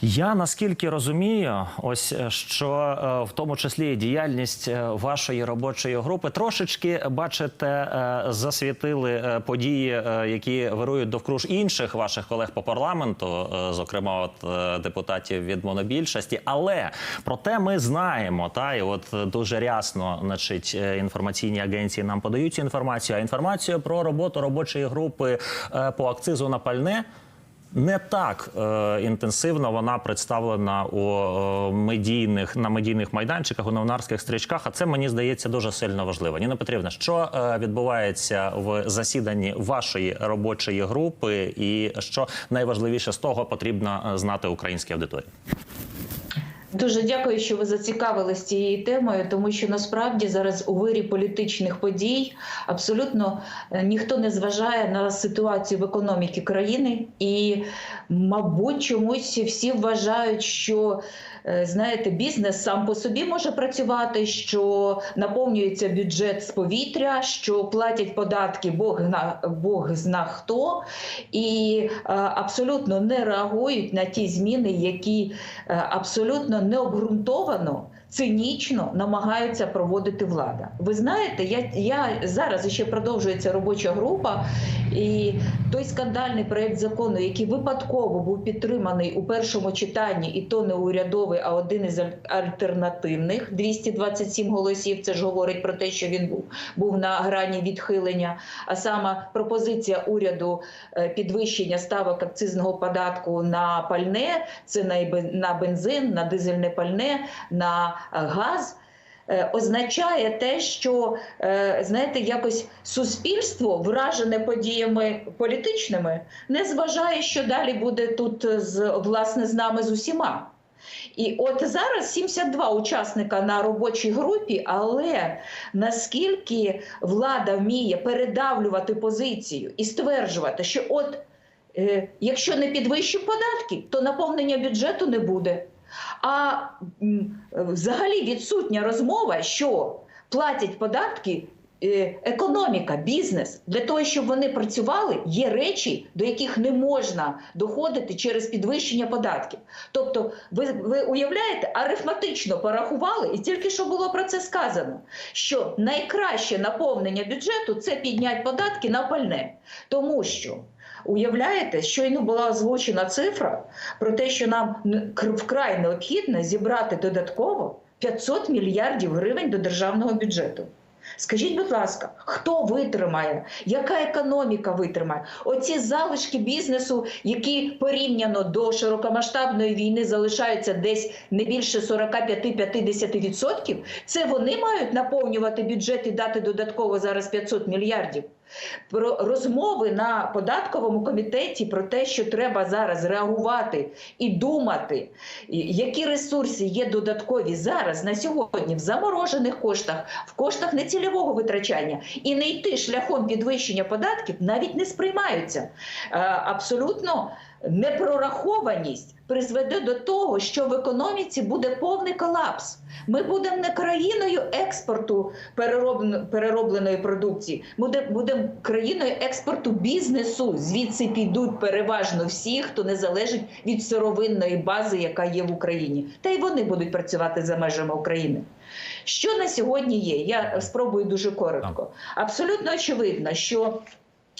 Я наскільки розумію, ось е, що е, в тому числі діяльність е, вашої робочої групи трошечки бачите, засвітили події, які вирують довкруж інших ваших колег по парламенту, зокрема, от депутатів від монобільшості. Але проте ми знаємо, та і от дуже рясно, значить, інформаційні агенції нам подають інформацію. А інформацію про роботу робочої групи по акцизу на пальне. Не так е, інтенсивно вона представлена у е, медійних на медійних майданчиках, у новинарських стрічках. А це мені здається дуже сильно важливо. Ніна Петрівна, що е, відбувається в засіданні вашої робочої групи, і що найважливіше з того потрібно е, знати українській аудиторії? Дуже дякую, що ви зацікавились цією темою, тому що насправді зараз у вирі політичних подій абсолютно е, ніхто не зважає на ситуацію в економіці країни, і, мабуть, чомусь всі вважають, що знаєте, бізнес сам по собі може працювати, що наповнюється бюджет з повітря, що платять податки Бог на Бог зна хто, і е, абсолютно не реагують на ті зміни, які е, абсолютно необґрунтовано. Цинічно намагаються проводити влада. Ви знаєте, я я зараз ще продовжується робоча група, і той скандальний проект закону, який випадково був підтриманий у першому читанні, і то не урядовий, а один із аль- альтернативних 227 голосів. Це ж говорить про те, що він був був на грані відхилення. А саме пропозиція уряду е, підвищення ставок акцизного податку на пальне, це на бензин, на дизельне пальне, на е, газ. е, Означає те, що е, знаєте, якось суспільство, вражене подіями політичними, не зважає, що далі буде тут з власне з нами з усіма. І от зараз 72 учасника на робочій групі, але наскільки влада вміє передавлювати позицію і стверджувати, що от якщо не підвищу податки, то наповнення бюджету не буде. А взагалі відсутня розмова, що платять податки е, економіка, бізнес для того, щоб вони працювали, є речі, до яких не можна доходити через підвищення податків. Тобто, ви, ви уявляєте, арифматично порахували, і тільки що було про це сказано, що найкраще наповнення бюджету це підняти податки на пальне, тому що. Уявляєте, щойно була озвучена цифра про те, що нам вкрай необхідно зібрати додатково 500 мільярдів гривень до державного бюджету. Скажіть, будь ласка, хто витримає? Яка економіка витримає? Оці залишки бізнесу, які порівняно до широкомасштабної війни залишаються десь не більше 45-50%, це вони мають наповнювати бюджет і дати додатково зараз 500 мільярдів. Про розмови на податковому комітеті про те, що треба зараз реагувати і думати, які ресурси є додаткові зараз на сьогодні в заморожених коштах, в коштах нецільового витрачання, і не йти шляхом підвищення податків навіть не сприймаються. Е, Абсолютно непрорахованість призведе до того, що в економіці буде повний колапс. Ми будемо не країною експорту перероблен- переробленої продукції, будемо країною експорту бізнесу. Звідси підуть переважно всі, хто не залежить від сировинної бази, яка є в Україні. Та й вони будуть працювати за межами України. Що на сьогодні є? Я спробую дуже коротко. Абсолютно очевидно, що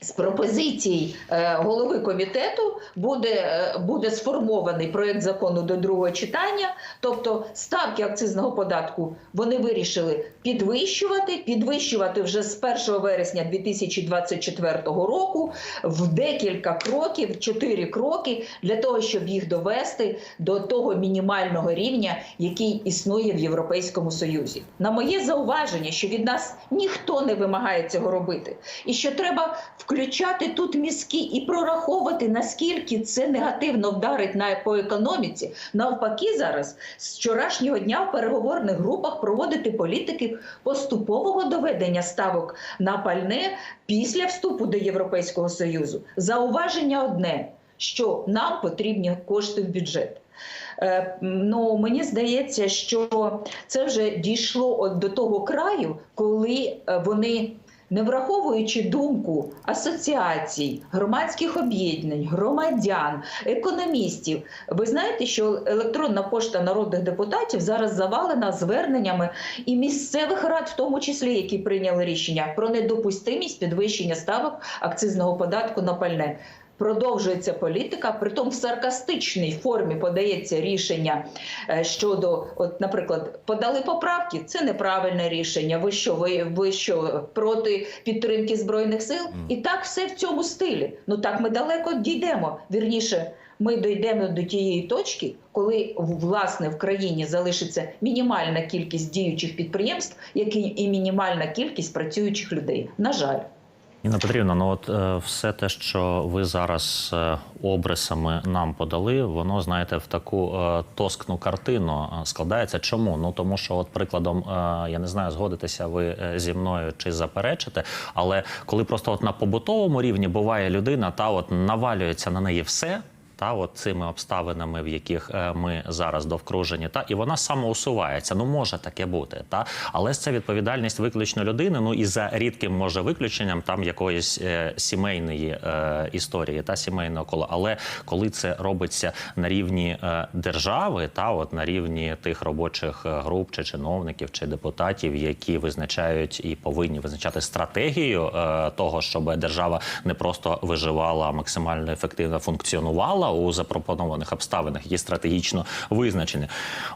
з пропозицій е, голови комітету буде, е, буде сформований проект закону до другого читання. Тобто ставки акцизного податку вони вирішили підвищувати, підвищувати вже з 1 вересня 2024 року в декілька кроків, чотири кроки для того, щоб їх довести до того мінімального рівня, який існує в Європейському Союзі. На моє зауваження, що від нас ніхто не вимагає цього робити, і що треба включати тут мізки і прораховувати, наскільки це негативно вдарить на по економіці. Навпаки, зараз з вчорашнього дня в переговорних групах проводити політики поступового доведення ставок на пальне після вступу до Європейського союзу. Зауваження одне: що нам потрібні кошти в бюджет. Е, Ну мені здається, що це вже дійшло до того краю, коли е, вони не враховуючи думку асоціацій, громадських об'єднань, громадян, економістів. Ви знаєте, що електронна пошта народних депутатів зараз завалена зверненнями і місцевих рад, в тому числі, які прийняли рішення про недопустимість підвищення ставок акцизного податку на пальне. Продовжується політика, притом в саркастичній формі подається рішення е, щодо, от, наприклад, подали поправки. Це неправильне рішення. Ви що, ви, ви що проти підтримки збройних сил? І так все в цьому стилі. Ну так ми далеко дійдемо. Вірніше, ми дійдемо до тієї точки, коли власне в країні залишиться мінімальна кількість діючих підприємств, як і і мінімальна кількість працюючих людей. На жаль. Інна Петрівна, ну от е, все те, що ви зараз е, обрисами нам подали, воно знаєте в таку е, тоскну картину складається. Чому? Ну тому що, от прикладом, я не знаю, згодитеся ви зі мною чи заперечите, але коли просто от на побутовому рівні буває людина, та от навалюється на неї все. Та от цими обставинами, в яких е, ми зараз довкружені, та і вона самоусувається. Ну може таке бути, та але це відповідальність виключно людини. Ну і за рідким може виключенням там якоїсь е, сімейної е, історії та сімейного кола. Але коли це робиться на рівні держави, та от на рівні тих робочих груп чи чиновників чи депутатів, які визначають і повинні визначати стратегію того, щоб держава не просто виживала, а максимально ефективно функціонувала у запропонованих обставинах, які стратегічно визначені.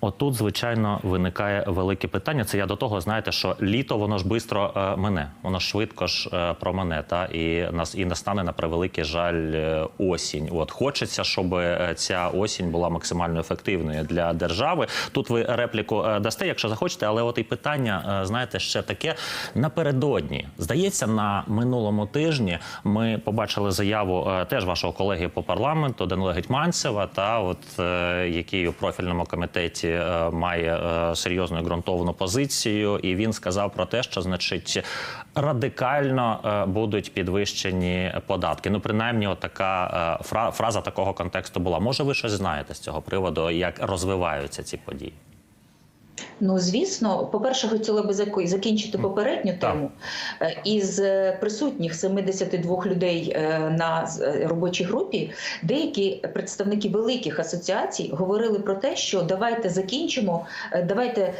Отут, звичайно, виникає велике питання. Це я до того, знаєте, що літо воно ж швидко е, мине, воно швидко ж е, промине, та і нас і настане на превеликий жаль е, осінь. От хочеться, щоб ця осінь була максимально ефективною для держави. Тут ви репліку дасте, якщо захочете, але от і питання, знаєте, ще таке напередодні. Здається, на минулому тижні ми побачили заяву теж вашого колеги по парламенту Данила Гетьманцева, та от е, який у профільному комітеті е, має е, серйозну ґрунтовну позицію, і він сказав про те, що значить радикально будуть підвищені податки. Ну, принаймні, от така фраза такого контексту була. Може, ви щось знаєте з цього приводу, як розвиваються ці події? Ну, звісно, по-перше, хотіла би закінчити попередню тему. Е, Із е, присутніх 72 людей е, на робочій групі деякі представники великих асоціацій говорили про те, що давайте закінчимо, давайте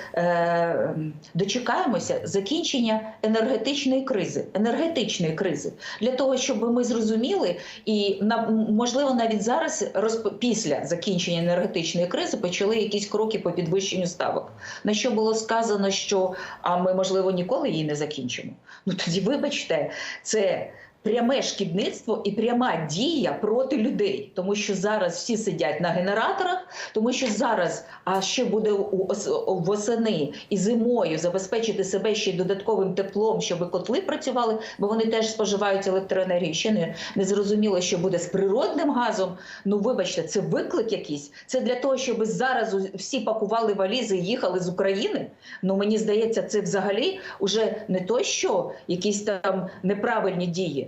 дочекаємося закінчення енергетичної кризи, енергетичної кризи для того, щоб ми зрозуміли і можливо навіть зараз після закінчення енергетичної кризи почали якісь кроки по підвищенню ставок. На що було сказано, що а ми можливо ніколи її не закінчимо. Ну тоді, вибачте, це. Пряме шкідництво і пряма дія проти людей, тому що зараз всі сидять на генераторах, тому що зараз, а ще буде восени і зимою забезпечити себе ще й додатковим теплом, щоб котли працювали, бо вони теж споживають електроенергію. Ще не, не зрозуміло, що буде з природним газом. Ну вибачте, це виклик якийсь. Це для того, щоб зараз всі пакували валізи і їхали з України. Ну мені здається, це взагалі уже не то, що якісь там неправильні дії.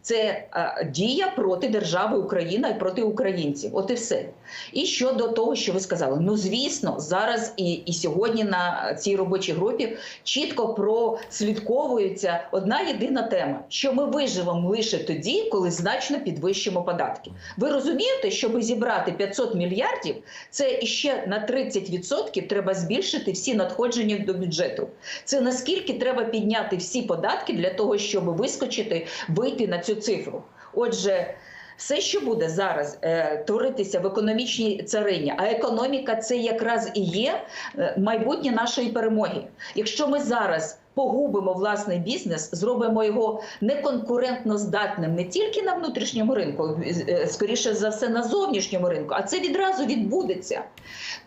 Це а, дія проти держави Україна і проти українців. От і все. І щодо того, що ви сказали, ну звісно, зараз і, і сьогодні на цій робочій групі чітко прослідковується одна єдина тема: що ми виживемо лише тоді, коли значно підвищимо податки. Ви розумієте, щоб зібрати 500 мільярдів, це іще на 30% треба збільшити всі надходження до бюджету. Це наскільки треба підняти всі податки для того, щоб вискочити, вийти на цю цифру. Отже. Все, що буде зараз е, творитися в економічній царині, а економіка це якраз і є е, майбутнє нашої перемоги. Якщо ми зараз погубимо власний бізнес, зробимо його неконкурентно здатним не тільки на внутрішньому ринку, е, скоріше за все на зовнішньому ринку, а це відразу відбудеться,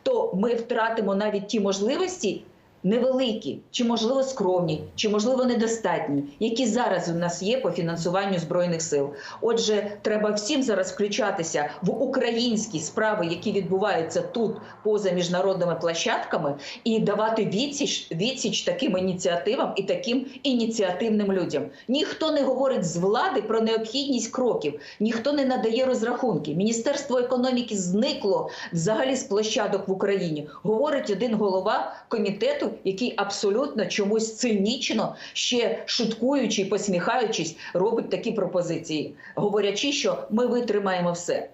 то ми втратимо навіть ті можливості. Невеликі, чи можливо скромні, чи можливо недостатні, які зараз у нас є по фінансуванню збройних сил. Отже, треба всім зараз включатися в українські справи, які відбуваються тут поза міжнародними площадками, і давати відсіч, відсіч таким ініціативам і таким ініціативним людям. Ніхто не говорить з влади про необхідність кроків, ніхто не надає розрахунки. Міністерство економіки зникло взагалі з площадок в Україні. Говорить один голова комітету який абсолютно чомусь цинічно, ще шуткуючи, посміхаючись, робить такі пропозиції, говорячи, що ми витримаємо все.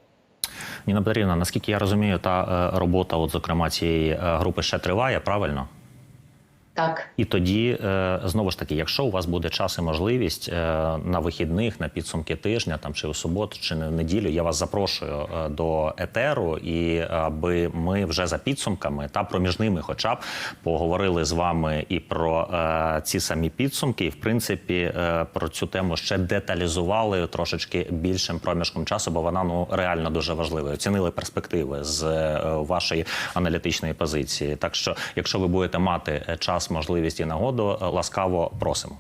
Ніна Петрівна, наскільки я розумію, та е, робота, от зокрема цієї е, групи ще триває, правильно? Так. І тоді е, знову ж таки, якщо у вас буде час і можливість е, на вихідних, на підсумки тижня, там чи у суботу, чи на неділю, я вас запрошую е, до етеру, і аби ми вже за підсумками та проміжними, хоча б поговорили з вами і про ці самі підсумки, і в принципі про цю тему ще деталізували трошечки більшим проміжком часу, бо вона ну реально дуже важлива. Оцінили перспективи з вашої аналітичної позиції. Так що, якщо ви будете мати е, час, можливість і нагоду, ласкаво просимо.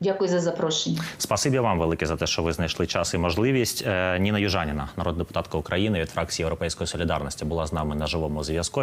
Дякую за запрошення. Спасибі вам велике за те, що ви знайшли час і можливість. Е, Ніна Южаніна, народна депутатка України від фракції Європейської солідарності, була з нами на живому зв'язку.